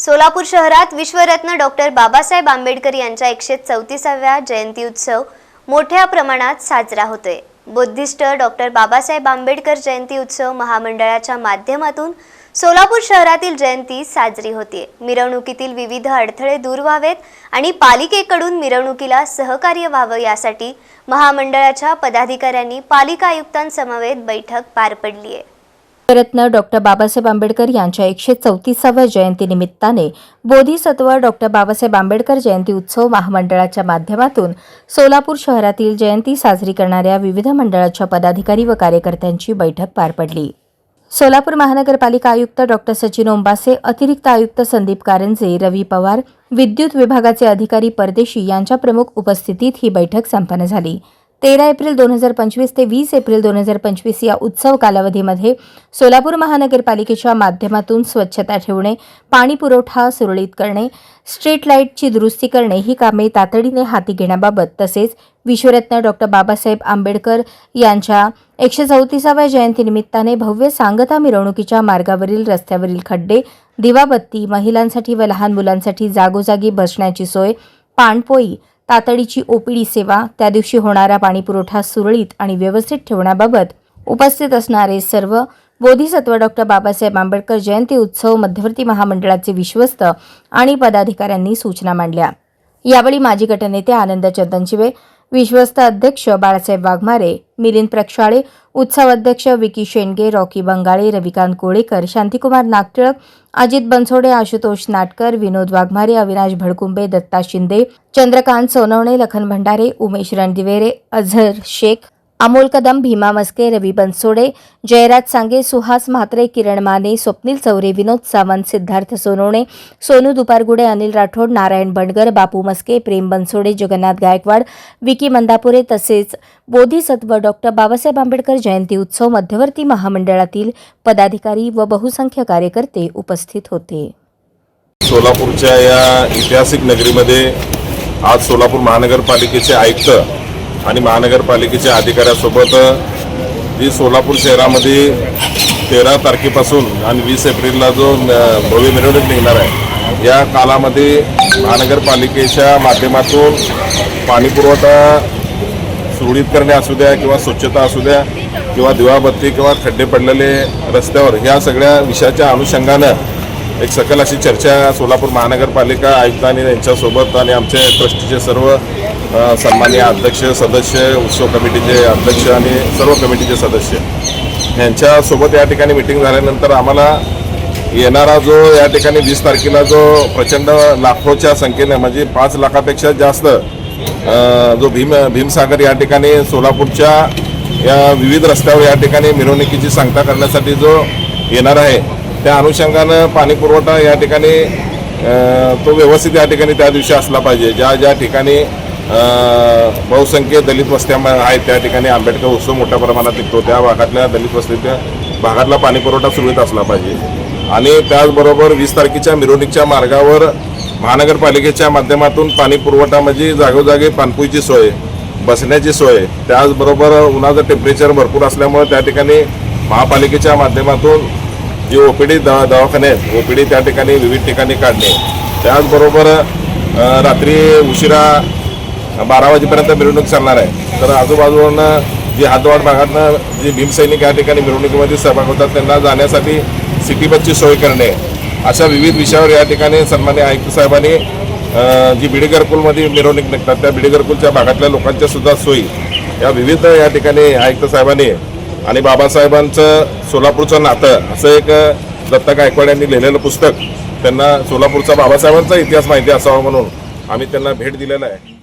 सोलापूर शहरात विश्वरत्न डॉक्टर बाबासाहेब आंबेडकर यांच्या एकशे चौतीसाव्या जयंती उत्सव मोठ्या प्रमाणात साजरा होतोय. बुद्धिस्ट डॉक्टर बाबासाहेब आंबेडकर जयंती उत्सव महामंडळाच्या माध्यमातून सोलापूर शहरातील जयंती साजरी होते मिरवणुकीतील विविध अडथळे दूर व्हावेत आणि पालिकेकडून मिरवणुकीला सहकार्य व्हावं यासाठी महामंडळाच्या पदाधिकाऱ्यांनी पालिका आयुक्तांसमवेत बैठक पार पडली आहे रत्न डॉक्टर बाबासाहेब आंबेडकर यांच्या एकशे चौतीसाव्या जयंतीनिमित्ताने बोधिसत्व डॉक्टर बाबासाहेब आंबेडकर जयंती उत्सव महामंडळाच्या माध्यमातून सोलापूर शहरातील जयंती साजरी करणाऱ्या विविध मंडळाच्या पदाधिकारी व कार्यकर्त्यांची बैठक पार पडली. सोलापूर महानगरपालिका आयुक्त डॉक्टर सचिन ओंबासे अतिरिक्त आयुक्त संदीप कारंजे रवी पवार विद्युत विभागाचे अधिकारी परदेशी यांच्या प्रमुख उपस्थितीत ही बैठक संपन्न झाली. तेरा एप्रिल दोन हजार पंचवीस ते वीस एप्रिल दोन हजार पंचवीस या उत्सव कालावधीमध्ये सोलापूर महानगरपालिकेच्या माध्यमातून स्वच्छता ठेवणे पाणी पुरवठा सुरळीत करणे स्ट्रीट लाईटची दुरुस्ती करणे ही कामे तातडीने हाती घेण्याबाबत तसेच विश्वरत्न डॉक्टर बाबासाहेब आंबेडकर यांच्या एकशे चौतीसाव्या जयंतीनिमित्ताने भव्य सांगता मिरवणुकीच्या मार्गावरील रस्त्यावरील खड्डे दिवाबत्ती महिलांसाठी व लहान मुलांसाठी जागोजागी बसण्याची सोय पाणपोई तातडीची ओपीडी सेवा त्या दिवशी होणारा पाणीपुरवठा सुरळीत आणि व्यवस्थित ठेवण्याबाबत उपस्थित असणारे सर्व बोधिसत्व डॉक्टर बाबासाहेब आंबेडकर जयंती उत्सव मध्यवर्ती महामंडळाचे विश्वस्त आणि पदाधिकाऱ्यांनी सूचना मांडल्या. यावेळी माजी गटनेते आनंद चंदनशिवे विश्वस्त अध्यक्ष बाळासाहेब वाघमारे मिलिंद प्रक्षाळे उत्सव अध्यक्ष विकी शेंडगे रॉकी बंगाळे रविकांत कोळेकर शांतिकुमार नागटिळक अजित बनसोडे आशुतोष नाटकर विनोद वाघमारे अविनाश भडकुंबे दत्ता शिंदे चंद्रकांत सोनवणे लखन भंडारे उमेश रणदिवेरे अझर शेख अमोल कदम भीमा मस्के रवी बनसोडे जयराज सांगे सुहास म्हात्रे किरण माने स्वप्नील चौरे विनोद सावंत सिद्धार्थ सोनवणे सोनू दुपारगुडे अनिल राठोड नारायण बंडगर बापू मस्के प्रेम बनसोडे जगन्नाथ गायकवाड विकी मंदापुरे तसेच बोधिसत्व डॉक्टर बाबासाहेब आंबेडकर जयंती उत्सव मध्यवर्ती महामंडळातील पदाधिकारी व बहुसंख्य कार्यकर्ते उपस्थित होते. सोलापूरच्या या ऐतिहासिक नगरीमध्ये आज सोलापूर महानगरपालिकेचे आयुक्त आणि महानगरपालिकेच्या अधिकाऱ्यासोबत जी सोलापूर शहरामध्ये तेरा तारखेपासून आणि वीस एप्रिलला जो भव्य मिरवणूक निघणार आहे या कालामध्ये महानगरपालिकेच्या माध्यमातून पाणीपुरवठा सुरळीत करणे असू द्या किंवा स्वच्छता असू द्या किंवा दिवाबत्ती किंवा खड्डे पडलेले रस्त्यावर ह्या सगळ्या विषयाच्या अनुषंगानं एक सकल अशी चर्चा सोलापूर महानगरपालिका आयुक्तांनी यांच्यासोबत आणि आमचे ट्रस्टीचे सर्व अ, सन्माननीय अध्यक्ष सदस्य उत्सव कमिटीचे अध्यक्ष आणि सर्व कमिटीचे सदस्य. यांच्यासोबत या ठिकाणी मिटिंग झाल्यानंतर आम्हाला येणारा जो या ठिकाणी वीस तारखेला जो प्रचंड लाखोच्या संख्येने म्हणजे पाच लाखापेक्षा जास्त जो भीम भीमसागर या ठिकाणी सोलापूरच्या या विविध रस्त्यावर या ठिकाणी मिरवणुकीची सांगता करण्यासाठी जो येणार आहे त्या अनुषंगानं पाणीपुरवठा या ठिकाणी तो व्यवस्थित या ठिकाणी त्या दिवशी असला पाहिजे. ज्या ज्या ठिकाणी बहुसंख्य दलित वस्त्या आहेत त्या ठिकाणी. आंबेडकर उत्सव मोठ्या प्रमाणात निघतो. त्या भागातल्या दलित वस्तीच्या भागातला पाणीपुरवठा सुरळीत असला पाहिजे. आणि त्याचबरोबर वीस तारखेच्या मिरवणुकीच्या मार्गावर महानगरपालिकेच्या माध्यमातून पाणी पुरवठा म्हणजे जागोजागी पाणपुईची सोय बसण्याची सोय त्याचबरोबर उन्हाचं टेम्परेचर भरपूर असल्यामुळे त्या ठिकाणी महापालिकेच्या माध्यमातून जे डी दवा दवाखाने आहेत ओ पी डी त्या ठिकाणी विविध ठिकाणी काढणे. त्याचबरोबर रात्री उशिरा बारा वाजेपर्यंत मिरवणूक चालणार आहे. तर आजूबाजूनं जी हातवाड भागातनं जे भीमसैनिक या ठिकाणी मिरवणुकीमध्ये सहभाग होतात त्यांना जाण्यासाठी सिटी बसची सोय करणे अशा विविध विषयावर या ठिकाणी सन्मान्य आयुक्त साहेबांनी जी बिडीगरकुलमध्ये मिरवणूक निघतात त्या बिडीगरकुलच्या भागातल्या लोकांच्या सुद्धा सोयी या विविध या ठिकाणी आयुक्त साहेबांनी आणि बाबासाहेबांचं सोलापूरचं नातं असं एक दत्ता गायकवाड यांनी लिहिलेलं पुस्तक त्यांना सोलापूरचा बाबासाहेबांचा इतिहास माहिती असावा म्हणून आम्ही त्यांना भेट दिलेला आहे.